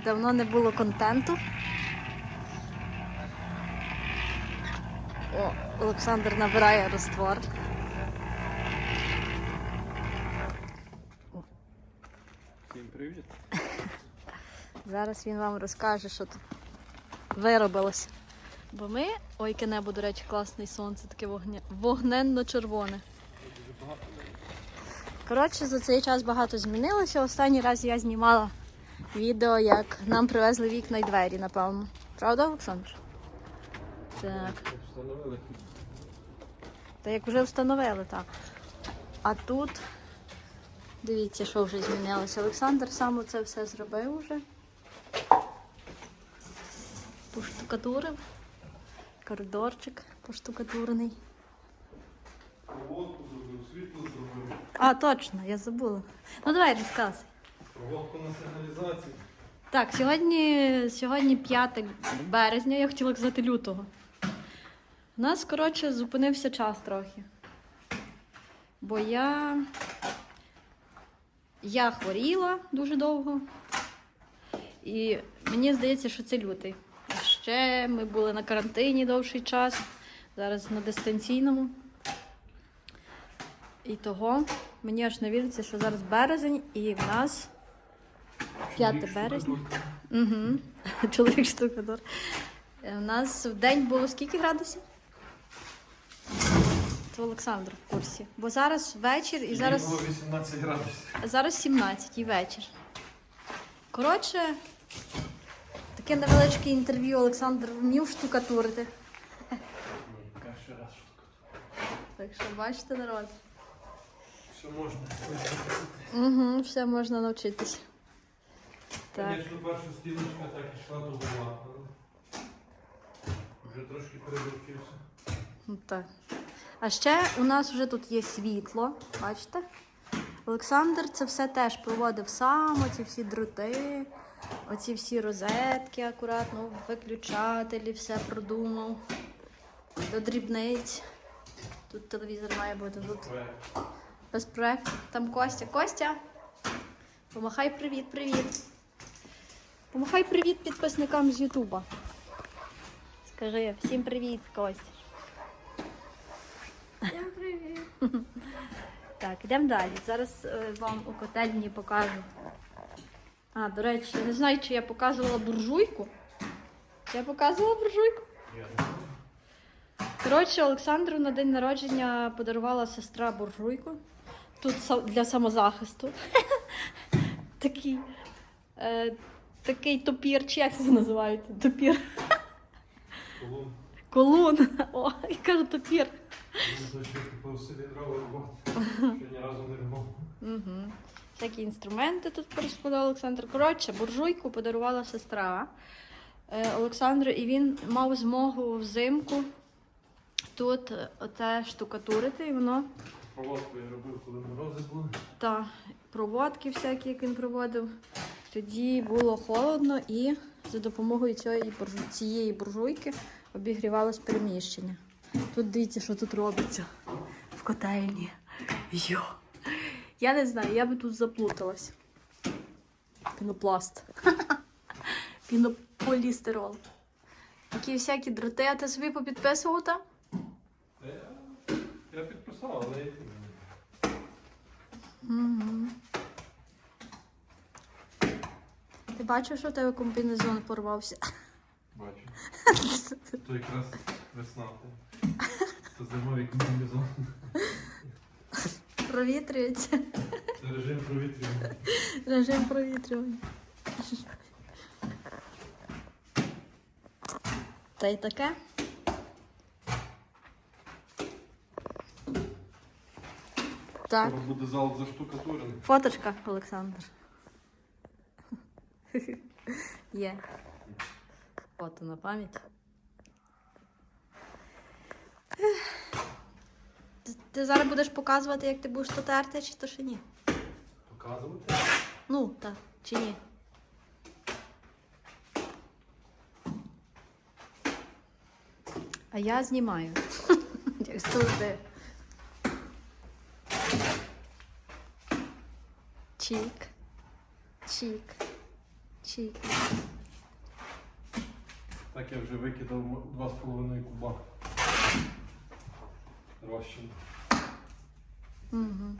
Давно не було контенту. О, Олександр набирає роствор. Всім привіт. Зараз він вам розкаже, що тут виробилося. Бо ми, ой, яке небо, до речі, класне сонце, таке вогня... вогненно-червоне. Коротше, за цей час багато змінилося. Останній раз я знімала відео, як нам привезли вікна й двері, напевно. Правда, Олександр? Так. Встановили. Та як вже встановили, так. А тут дивіться, що вже змінилося. Олександр сам це все зробив вже. Поштукатурив. Коридорчик поштукатурений. Світло зробив. А, точно, я забула. Ну давай розказуй. Проводку на сигналізацію. Так, сьогодні, сьогодні 5 березня, я хотіла казати лютого. У нас, коротше, зупинився час трохи. Бо я. Я хворіла дуже довго. І мені здається, що це лютий. Ще ми були на карантині довший час, зараз на дистанційному. І того мені аж не віриться, що зараз березень і в нас 5 березня. Угу. Чоловік штукатур. Е, У нас в день було скільки градусів? Це Олександр в курсі. Бо зараз вечір і зараз, Було 18 градусів. зараз 17 і вечір. Коротше, таке невеличке інтерв'ю Олександр вмів штукатурити. Перший раз штука. Так що бачите, народ. Все можна. Угу, все можна навчитися. Так. Звісно, перша стіночка так ішла до була. Вже трошки перевертівся. Ну, Так. А ще у нас вже тут є світло, бачите? Олександр це все теж проводив сам, оці всі дроти, оці всі розетки акуратно, виключателі, все продумав. До дрібниць. Тут телевізор має бути. Тут без проекту. Там Костя. Костя! Помахай привіт, привіт. Помахай привіт підписникам з Ютуба. Скажи всім привіт, Костя. Всем привет. Так, йдемо далі. Зараз е, вам у котельні покажу. А, до речі, не знаю, чи я показувала буржуйку. Я показувала буржуйку. Коротше, Олександру на день народження подарувала сестра буржуйку. Тут для самозахисту. Такий, е, такий топір, чи як це називається? Топір. Колон. Колун. О, я кажу топір. Він купив. Ще ні разу не. Угу. Всякі інструменти тут порозкладав Олександр. Коротше, буржуйку подарувала сестра е, Олександру, і він мав змогу взимку тут оце штукатурити, і воно Проводку я робив, коли морози були. та проводки всякі, як він проводив. Тоді було холодно і за допомогою цієї, цієї буржуйки обігрівалось приміщення. Тут дивіться, що тут робиться в котельні. Йо. Я не знаю, я би тут заплуталась. Пінопласт. Пінополістирол. Такі всякі дроти, а ти собі попідписував там? Підписав, але Угу. Ти бачив, що в тебе комбінезон порвався? бачу. То якраз весна. Це зимовий комбінезон. Провітрюється. Це режим провітрювання. Режим провітрювання. Та й таке. Так, Скоро буде зал заштукатурений. фоточка, Олександр. Є. Фото на пам'ять. Ти, зараз будеш показувати, як ти будеш то терти, чи то ще ні? Показувати? Ну, так, чи ні? А я знімаю. Як завжди. Чік. Чік. Чик. Так я вже викидав м- 2,5 куба. Розчин. Угу.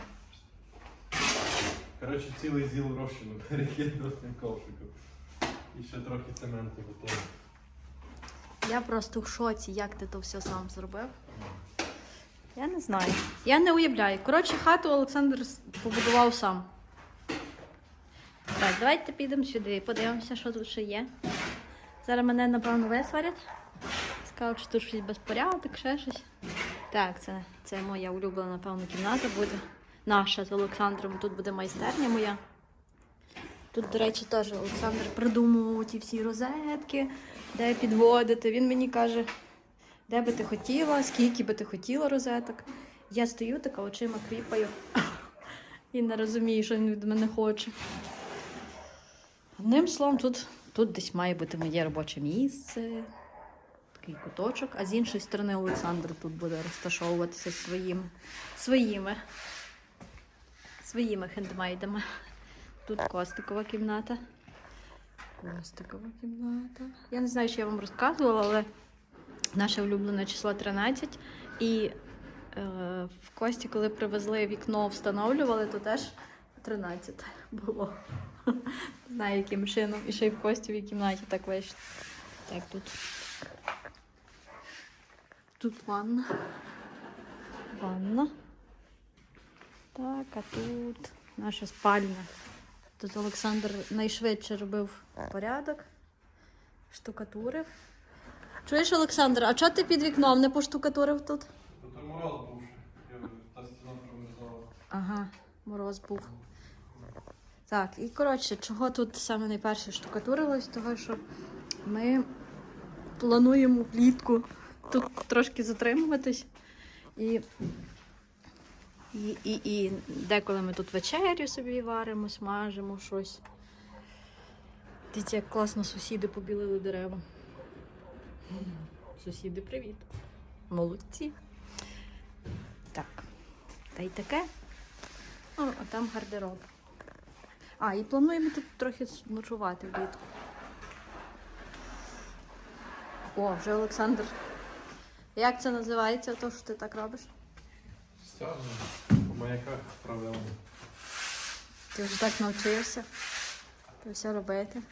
Коротше, цілий зіл розчину перекидав цим ковшиком. І ще трохи цементу готово. Я просто в шоці, як ти то все сам зробив. Я не знаю. Я не уявляю. Коротше, хату Олександр побудував сам. Давайте підемо сюди, подивимося, що тут ще є. Зараз мене, напевно, висварять. Скажуть, що тут щось безпорядок, ще щось. Так, це, це моя улюблена, напевно, кімната буде. Наша з Олександром. Тут буде майстерня моя. Тут, до речі, теж Олександр придумував ті всі розетки, де підводити. Він мені каже, де би ти хотіла, скільки би ти хотіла розеток. Я стою така очима кріпаю і не розумію, що він від мене хоче. Одним словом, тут, тут десь має бути моє робоче місце, такий куточок, а з іншої сторони Олександр тут буде розташовуватися своїми, своїми, своїми хендмейдами. Тут Костикова кімната. Костикова кімната. Я не знаю, чи я вам розказувала, але наше улюблене число 13. І е, в Кості, коли привезли вікно, встановлювали, то теж 13 було. Не знаю, яким чином. І ще й в Костівій кімнаті так вийшло. Так, тут. Тут ванна. Ванна. Так, а тут наша спальня. Тут Олександр найшвидше робив порядок, штукатурив. Чуєш, Олександр, а чого ти під вікном не поштукатурив тут? Тут мороз був. Я та стіна промерзала. Ага, мороз був. Так, і коротше, чого тут саме найперше штукатурилось? Того, що ми плануємо влітку тут трошки затримуватись. І, і, і, і деколи ми тут вечерю собі варимо, смажимо щось. Дивіться, як класно сусіди побілили дерева. Сусіди, привіт. Молодці. Так. Та й таке. О, а там гардероб. А, і плануємо тут трохи ночувати влітку. О, вже Олександр. Як це називається, то що ти так робиш? Стягнено. По маяках правильно. Ти вже так навчився. Це все робити.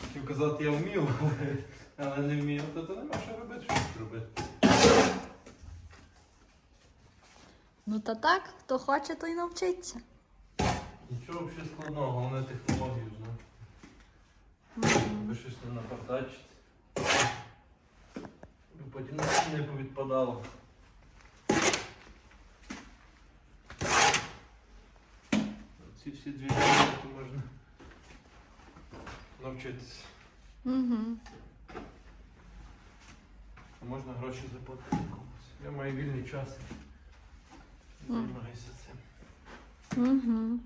Хотів казати, я вмів, але, не вмів, то, то нема що робити, щось робити. Ну та так, хто хоче, той навчиться. Нічого взагалі складного, головне технологію знати. Ви щось не напортачити. І Потім не повідпадало. Ці всі дві то можна навчитися. Угу. А можна гроші заплатити комусь. Я маю вільний час. Займаюся цим. Угу.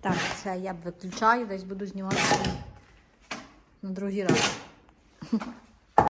Так, це я виключаю, десь буду знімати на другий раз.